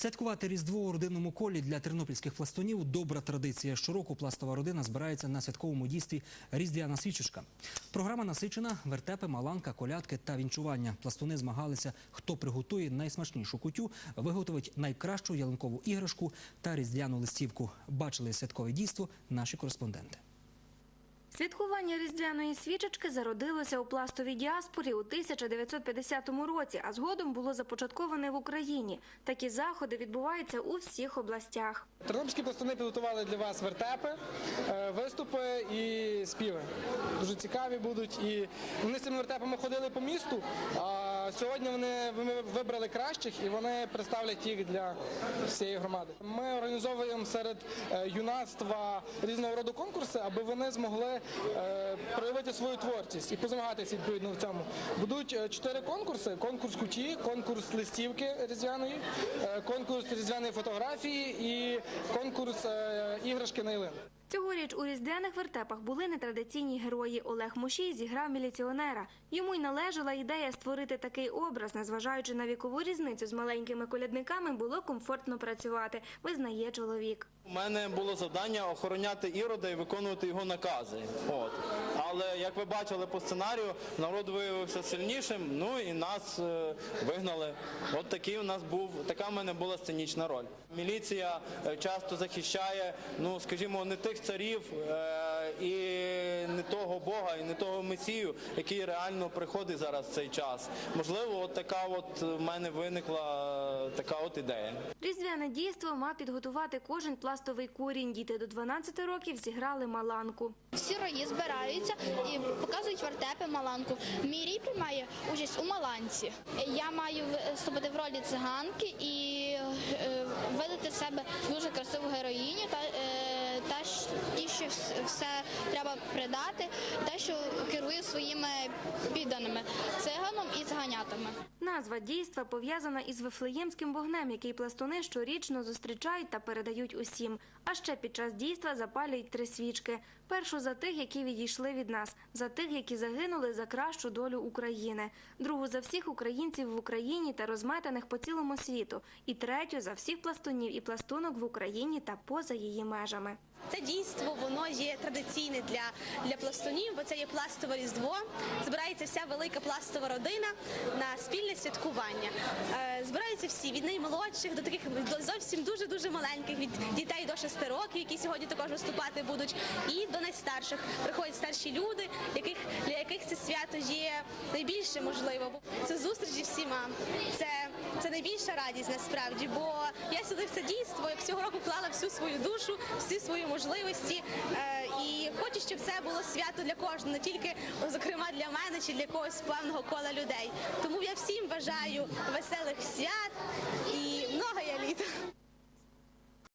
Святкувати Різдво у родинному колі для тернопільських пластунів добра традиція. Щороку пластова родина збирається на святковому дійстві Різдвяна свічечка. Програма насичена, вертепи, маланка, колядки та вінчування. Пластуни змагалися, хто приготує найсмачнішу кутю, виготовить найкращу ялинкову іграшку та різдвяну листівку. Бачили святкове дійство наші кореспонденти. Святкування різдвяної свічечки зародилося у пластовій діаспорі у 1950 році, а згодом було започатковане в Україні. Такі заходи відбуваються у всіх областях. Тернопільські пластуни підготували для вас вертепи, е, виступи і співи. Дуже цікаві будуть. І вони з цими вертепами ходили по місту. А сьогодні вони ви- вибрали кращих і вони представлять їх для всієї громади. Ми організовуємо серед е, юнацтва різного роду конкурси, аби вони змогли е, проявити свою творчість і позмагатися відповідно в цьому. Будуть е, чотири конкурси: конкурс куті, конкурс листівки різдвяної, конкурс різдвяної фотографії і конкурс іграшки на ялинку. Цьогоріч у різдвяних вертепах були нетрадиційні герої. Олег Мушій зіграв міліціонера. Йому й належала ідея створити такий образ, незважаючи на вікову різницю з маленькими колядниками, було комфортно працювати, визнає чоловік. У мене було завдання охороняти ірода і виконувати його накази. От. Але як ви бачили по сценарію, народ виявився сильнішим, ну і нас е, вигнали. От такий у нас був, така в мене була сценічна роль. Міліція е, часто захищає, ну скажімо, не тих царів е, і не того Бога, і не того Месію, який реально приходить зараз в цей час. Можливо, от така от в мене виникла е, така от ідея. Різдвяне дійство мав підготувати кожен пластовий курінь. Діти до 12 років зіграли маланку. Всі рої збираються і показують вертепи маланку. Мій рій приймає участь у маланці. Я маю виступити в ролі циганки і е, видати з себе дуже красиву героїню та, все треба придати, те, що керує своїми підданими циганом і циганятами. Назва дійства пов'язана із вифлеємським вогнем, який пластуни щорічно зустрічають та передають усім. А ще під час дійства запалюють три свічки: першу за тих, які відійшли від нас, за тих, які загинули за кращу долю України, другу за всіх українців в Україні та розметаних по цілому світу, і третю за всіх пластунів і пластунок в Україні та поза її межами. Це дійство воно є традиційне для, для пластунів, бо це є пластове різдво. Збирається вся велика пластова родина на спільне святкування. Е, збираються всі від наймолодших до таких зовсім дуже дуже маленьких, від дітей до 6 років, які сьогодні також виступати будуть, і до найстарших приходять старші люди, яких для яких це свято є найбільше можливо. Це зустріч зі всіма. Це, це найбільша радість насправді. Бо я сюди в це дійство, як цього року клала всю свою душу, всі свої можливості. Е, і хочу, щоб це було свято для кожного, не тільки зокрема для мене чи для когось певного кола людей. Тому я бажаю веселих свят